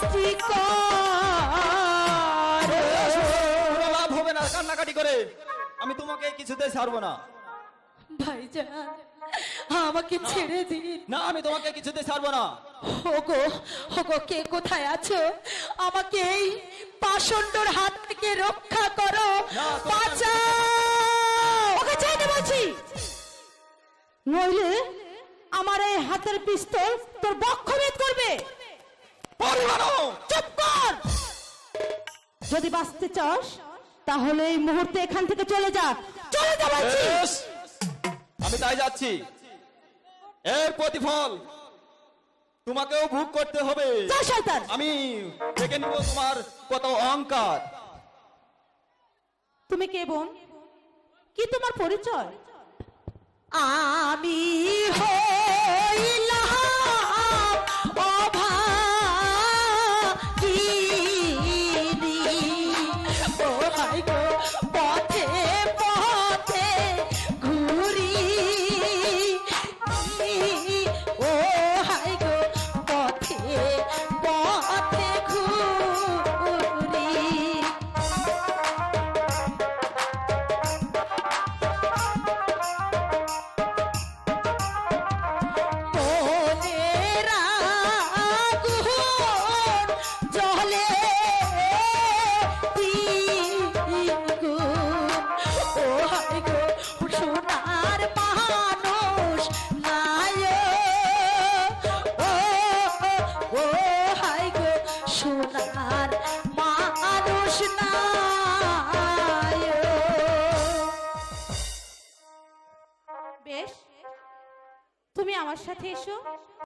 কাজটি লাভ হবে না কান্নাকাটি করে। আমি তোমাকে কিছুতে ছাড়বো না। ভাইজান আমাকে ছেড়ে দিন। না আমি তোমাকে কিছুতে ছাড়বো না। ওগো ওগো কে কোথায় আছো? আমাকে এই পাষণ্ডর হাত থেকে রক্ষা করো। বাঁচাও। ওকে চাইতে বলছি। নইলে আমার এই হাতের পিস্তল তোর বক্ষভেদ করবে। পরিমাণও চুপ কর! যদি বাঁচতে চাস তাহলে এই মুহূর্তে এখান থেকে চলে যা। চলে যা বলছি বেশ, আমি তাই যাচ্ছি। এর প্রতিফল তোমাকেও ভোগ করতে হবে। যা শয়তান! আমি দেখে নিব তোমার কত অহংকার। তুমি কে বোন? কি তোমার পরিচয়? আমি হইলাম ও হাই গো, পথে ও, ও হাই গো, সোনার মানুষ নাই বেশ তুমি আমার সাথে এসো।